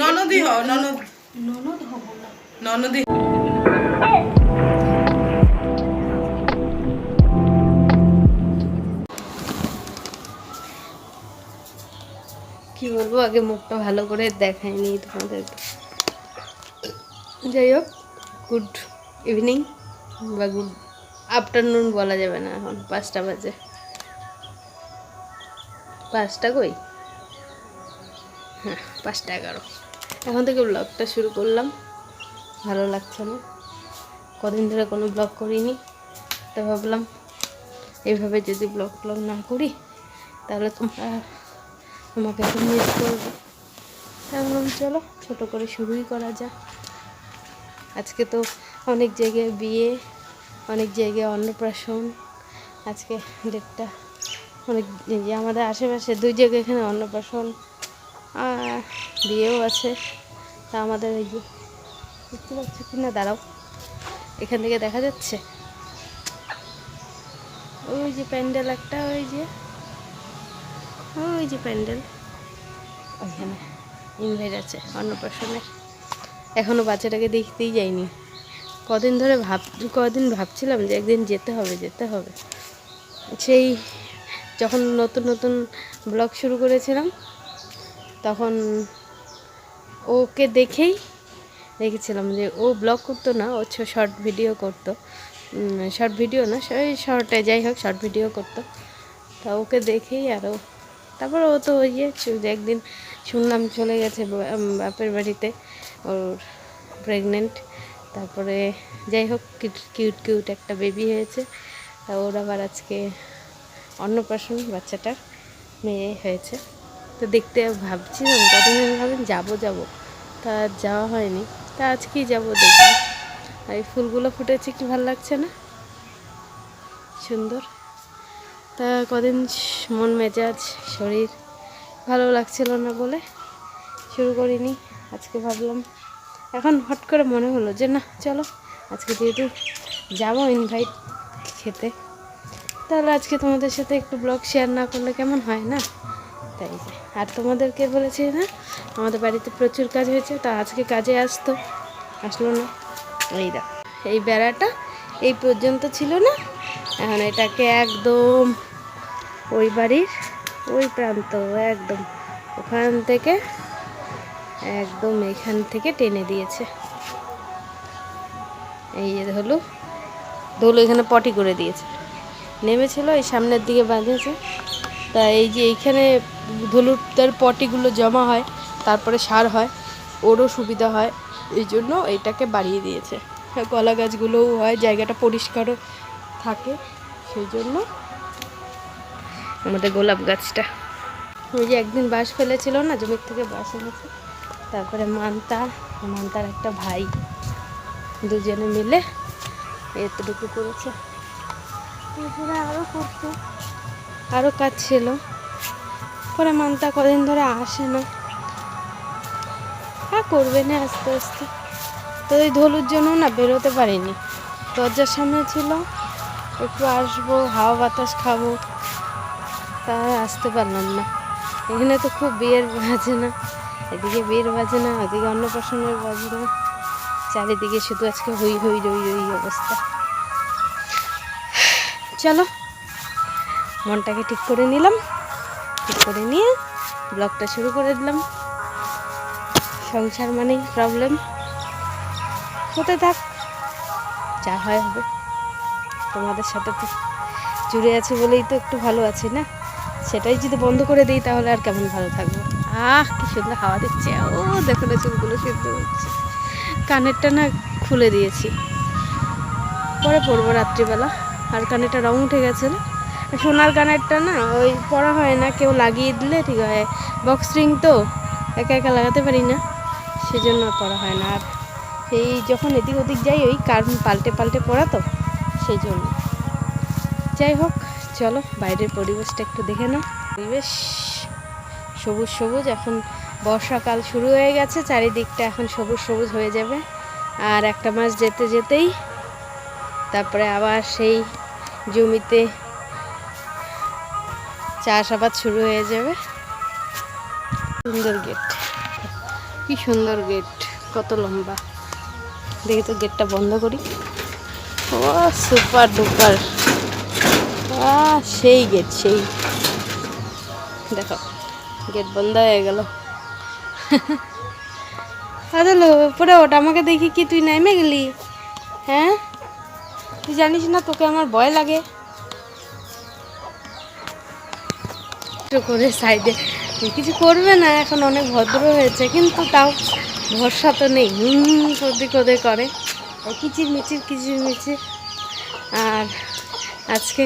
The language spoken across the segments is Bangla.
ননদি হও ননদ। ননদ হব না। ননদি কি বলব আগে মুখটা ভালো করে দেখাইনি তোমাদেরকে যাই হোক গুড ইভিনিং বা গুড আফটারনুন বলা যাবে না এখন পাঁচটা বাজে। পাঁচটা কই? হ্যাঁ পাঁচটা এগারো। এখন থেকে ব্লগটা শুরু করলাম। ভালো লাগছে না। কদিন ধরে কোনো ব্লগ করিনি, তো ভাবলাম এইভাবে যদি ব্লগ ব্লগ না করি, তাহলে তোমরা তোমাকে তো মিস করবে। ভাবলাম চলো, ছোটো করে শুরুই করা যাক। আজকে তো অনেক জায়গায় বিয়ে, অনেক জায়গায় অন্নপ্রাশন। আজকে ডেটটা অনেক আমাদের আশেপাশে দুই জায়গায় এখানে অন্নপ্রাশন। বিয়েও আছে। তা আমাদের এই যে দেখতে পাচ্ছ কি না দাঁড়াও। এখান থেকে দেখা যাচ্ছে? ওই যে প্যান্ডেল একটা, ওই যে ওই যে প্যান্ডেল। ওইখানে ইনভাইট আছে অন্নপ্রাশনের এখনও বাচ্চাটাকে দেখতেই যাইনি। কদিন ধরে ভাব, কদিন ভাবছিলাম যে একদিন যেতে হবে যেতে হবে। সেই যখন নতুন নতুন ব্লগ শুরু করেছিলাম তখন ওকে দেখেই দেখেছিলাম যে ও ব্লগ করতো না, ও শর্ট ভিডিও করতো। শর্ট ভিডিও না ওই শর্টে যাই হোক শর্ট ভিডিও করতো। তা ওকে দেখেই আরও তারপর ও তো ওই যে যে একদিন শুনলাম চলে গেছে বাপের বাড়িতে ওর প্রেগনেন্ট তারপরে যাই হোক কিউট কিউট একটা বেবি হয়েছে। তা ওর আবার আজকে অন্নপ্রাশন বাচ্চাটার মেয়ে হয়েছে। তো দেখতে ভাবছিলাম কতদিন ভাবেন যাব যাব। তা যাওয়া হয়নি। তা আজকেই যাব দেখব। আর এই ফুলগুলো ফুটেছে কি ভালো লাগছে না? সুন্দর। তা কদিন মন, মেজাজ, শরীর ভালো লাগছিল না বলে শুরু করিনি। আজকে ভাবলাম, এখন হট করে মনে হলো যে না, চলো আজকে যেহেতু যাব ইনভাইট খেতে, তাহলে আজকে তোমাদের সাথে একটু ব্লগ শেয়ার না করলে কেমন হয় না? তাই যে। আর তোমাদেরকে বলেছি না, আমাদের বাড়িতে প্রচুর কাজ হয়েছে, তা আজকে কাজে আসতো, আসলো না। এই দেখো, এই বেড়াটা এই পর্যন্ত ছিল না, এখন এটাকে একদম ওই বাড়ির ওই প্রান্ত, একদম ওখান থেকে একদম এখান থেকে টেনে দিয়েছে। এই হলো ধুলো এখানে পটি করে দিয়েছে। নেমেছিল, এই সামনের দিকে বাঁধেছে। তা এই যে এইখানে ধুলুর পটিগুলো জমা হয়, তারপরে সার হয়, ওরও সুবিধা হয়। এই জন্য এটাকে বাড়িয়ে দিয়েছে। কলা গাছগুলোও হয়, জায়গাটা পরিষ্কারও থাকে, সেই জন্য আমাদের গোলাপ গাছটা। ওই যে একদিন বাঁশ ফেলেছিল না, জমির থেকে বাঁশ এনেছে। তারপরে মান্তা, মান্তার একটা ভাই দুজনে মিলে এতটুকু করেছে। আরও করতো আরও কাজ ছিল। পরে মান্তা কদিন ধরে আসে না। হ্যাঁ করবে না আস্তে আস্তে। তো ওই ধলুর জন্য না বেরোতে পারিনি। দরজার সামনে ছিল, একটু আসব, হাওয়া বাতাস খাব। তা আসতে পারলাম না। এখানে তো খুব বিয়ের বাজে না এদিকে বিয়ের বাজে না ওদিকে অন্নপ্রাশনের বাজে না চারিদিকে শুধু আজকে হই হই রই রই অবস্থা। চলো, মনটাকে ঠিক করে নিলাম। ঠিক করে নিয়ে ব্লগটা শুরু করে দিলাম। সংসার মানেই প্রবলেম হতে থাক, যা হয় হবে। তোমাদের সাথে তো জুড়ে আছে বলেই তো একটু ভালো আছি না? সেটাই যদি বন্ধ করে দিই তাহলে আর কেমন ভালো থাকব? আহ, কি সুন্দর হাওয়া দিচ্ছে। ও, দেখো না চুলগুলো সিদ্ধ হচ্ছে। কানেরটা না খুলে দিয়েছি। পরে পরবো রাত্রিবেলা। আর কানেরটা রং উঠে গেছে না? সোনার কানেরটা না, ওই পরা হয় না, কেউ লাগিয়ে দিলে ঠিক হয়। বক্স রিং তো, একা একা লাগাতে পারি না, সেজন্য পরা হয় না। আর এই যখন এদিক ওদিক যাই, ওই কারণ পাল্টে পাল্টে পরা তো সেই জন্য যাই হোক, চলো, বাইরের পরিবেশটা একটু দেখে নাও। পরিবেশ সবুজ সবুজ, এখন বর্ষাকাল শুরু হয়ে গেছে, চারিদিকটা এখন সবুজ সবুজ হয়ে যাবে। আর একটা মাস যেতে যেতেই, তারপরে আবার সেই জমিতে চাষাবাদ শুরু হয়ে যাবে। সুন্দর গেট। কি সুন্দর গেট, কত লম্বা। দেখি তো গেটটা বন্ধ করি। ও সুপার ডুপার সেই গেট, সেই। দেখো, গেট বন্ধ হয়ে গেল। আদালো পরে ওটা আমাকে দেখি কি তুই নেমে গেলি। হ্যাঁ? তুই জানিস না, তোকে আমার ভয় লাগে। করে সাইডে। কিছু করবে না, এখন অনেক ভদ্র হয়েছে, কিন্তু তাও ভরসা তো নেই। হুম, সর্দি করে করে। কিচির মিচির কিচির মিচির আর আজকে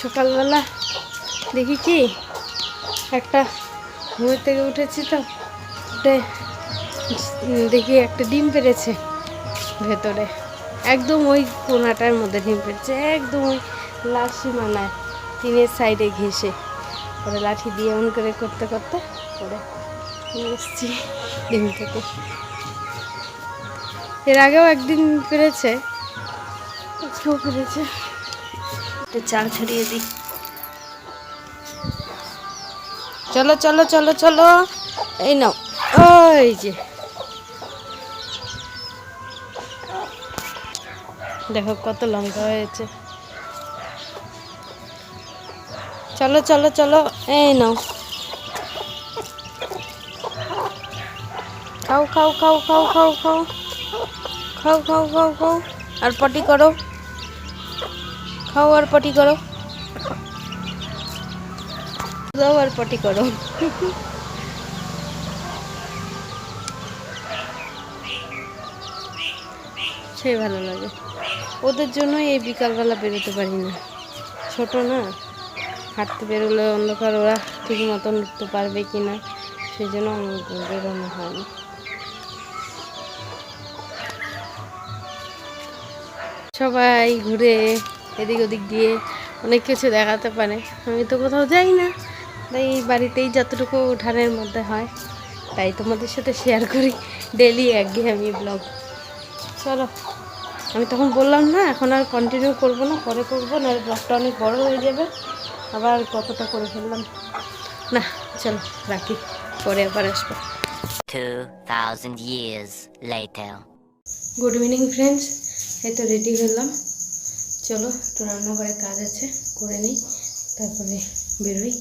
সকালবেলা দেখি কি, একটা ঘুমের থেকে উঠেছি তো, উঠে দেখি একটা ডিম পেরেছে ভেতরে। একদম ওই কোনাটার মধ্যে ডিম পেরেছে, একদম ওই লাল সীমানায়, টিনের সাইডে ঘেসে পরে লাঠি দিয়ে অন করে করতে করতে করে এসছি ডিম থেকে। এর আগেও একদিন পেরেছে আজকেও পেরেছে একটু চাল ছড়িয়ে দিই। চলো চলো চলো চলো, এই নাও, ওই যে। দেখো কত লঙ্কা হয়েছে। চলো চলো চলো। এই নাও। খাও খাও খাও খাও খাও খাও। খাও খাও খাও খাও। আর পটি করো। খাও আর পটি করো। দাও আর পটি করো। সেই ভালো লাগে। ওদের জন্যই এই বিকালবেলা বেরোতে পারি না। ছোট না। হাঁটতে বেরোলে অন্ধকার, ওরা ঠিক মতন উঠতে পারবে কি না সেই জন্য বেরোনো হয় না সবাই ঘুরে এদিক ওদিক দিয়ে অনেক কিছু দেখাতে পারে। আমি তো কোথাও যাই না, তাই বাড়িতেই যতটুকু উঠানের মধ্যে হয়, তাই তোমাদের সাথে শেয়ার করি ডেলি একঘেয়েমি ব্লগ চলো, আমি তখন বললাম না, এখন আর কন্টিনিউ করব না, পরে করব না ব্লগটা অনেক বড় হয়ে যাবে। আবার কতটা করে ফেললাম? না চলো রাখি পরে আবার আসব। 2,000 গুড ইভিনিং ফ্রেন্ডস এই তো রেডি হলাম। চলো তো রান্নাঘরে কাজ আছে করে নিই তারপরে বেরোই।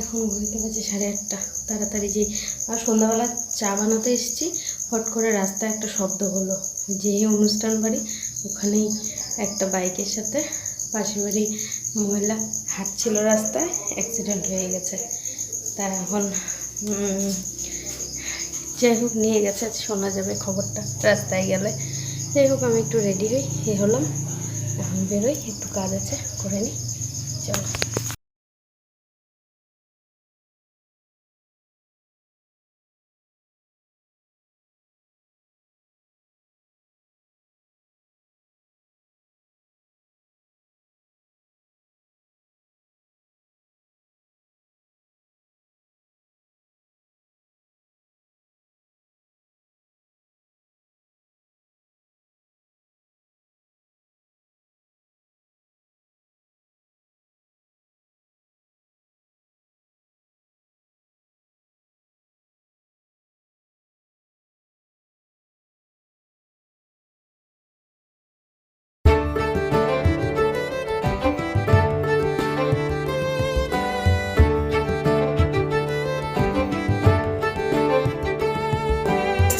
এখন ঘড়িতে পারছি সাড়ে আটটা। তাড়াতাড়ি যে আর সন্ধ্যাবেলা চা বানাতে এসেছি হট করে রাস্তায় একটা শব্দ হলো। যে অনুষ্ঠান বাড়ি ওখানেই একটা বাইকের সাথে পাশের বাড়ি মহিলা হাঁটছিল রাস্তায় অ্যাক্সিডেন্ট হয়ে গেছে। তা এখন যাই হোক, নিয়ে গেছে, শোনা যাবে খবরটা রাস্তায় গেলে। যাই হোক, আমি একটু রেডি হই, এ হলাম, এখন বেরোই, একটু কাজ আছে, করে নিই, চলো।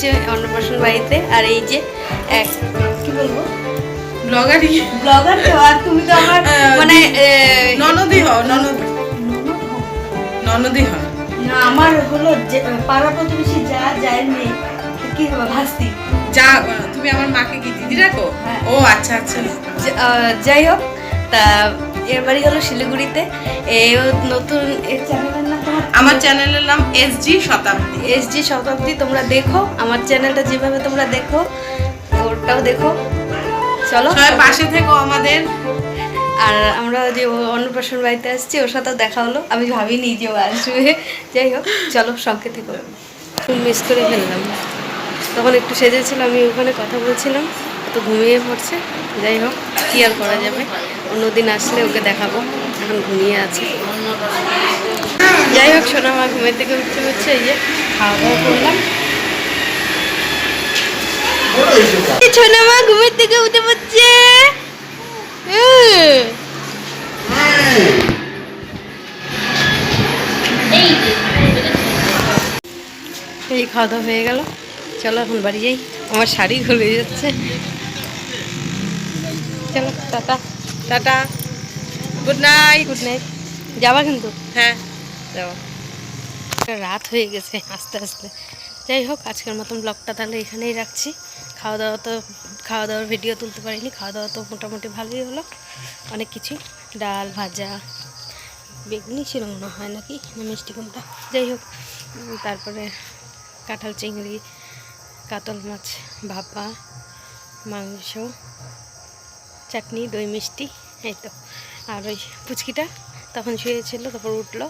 এসছি অন্নপ্রাশন বাড়িতে। আর এই যে এক কি বলব? ব্লগারই। ব্লগার তো আর তুমি তো আমার মানে এ, ননদি হও ননদ। ননদি হও। না আমার হলো যে পাড়া প্রতিবেশী যা যায় মেয়ে কি হবে ভাস্তি? যা তুমি আমার মাকে কি দিদি রাখো হ্যাঁ। ও আচ্ছা আচ্ছা। যাই হোক তা এর বাড়ি হলো শিলিগুড়িতে। এই নতুন এর চ্যানেলের নাম আমার চ্যানেলের নাম এসজি শতাব্দী। এসজি শতাব্দী তোমরা দেখো আমার চ্যানেলটা যেভাবে তোমরা দেখো ওটাও দেখো। চলো। সবাই পাশে থেকো আমাদের। আর আমরা যে ও অন্নপ্রাশন বাড়িতে আসছি ওর সাথেও দেখা হলো। আমি ভাবিনি যে ও আসবে। যাই হোক চলো সঙ্গে থেকে। খুব মিস করে ফেললাম। তখন একটু সেজেছিল আমি ওখানে কথা বলছিলাম। তো ঘুমিয়ে পড়ছে। যাই হোক কি আর করা যাবে? অন্যদিন আসলে ওকে দেখাবো। এখন ঘুমিয়ে আছে। যাই হোক সোনা মা ঘুমের থেকে উঠতে উঠছে এই যে খাওয়া দাওয়া করলাম। মা ঘুমের থেকে উঠে পড়ছে। এই খাওয়া দাওয়া হয়ে গেল। চলো এখন বাড়ি যাই। আমার শাড়ি খুলে যাচ্ছে। চলো tata. Tata. Good night good night যাবা কিন্তু? হ্যাঁ। রাত হয়ে গেছে আস্তে আস্তে। যাই হোক, আজকের মতন ব্লগটা তাহলে এখানেই রাখছি। খাওয়া দাওয়া তো, খাওয়া দাওয়ার ভিডিও তুলতে পারিনি। খাওয়া দাওয়া তো মোটামুটি ভালোই হলো। অনেক কিছু। ডাল, ভাজা, বেগুনি ছিল মনে হয় নাকি? মিষ্টি কোনটা? যাই হোক তারপরে কাঁঠাল, চিংড়ি, কাতল মাছ, ভাপা, মাংস, চাটনি, দই মিষ্টি, এই তো। আর ওই পুচকিটা? তখন শুয়েছিল, তারপর উঠল,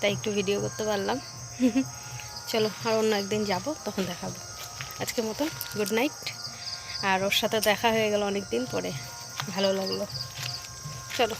তাই একটু ভিডিও করতে পারলাম। চলো, আর অন্য একদিন যাব, তখন দেখাবো। আজকের মতন গুড নাইট আর ওর সাথে দেখা হয়ে গেল অনেক দিন পরে, ভালো লাগল। চলো।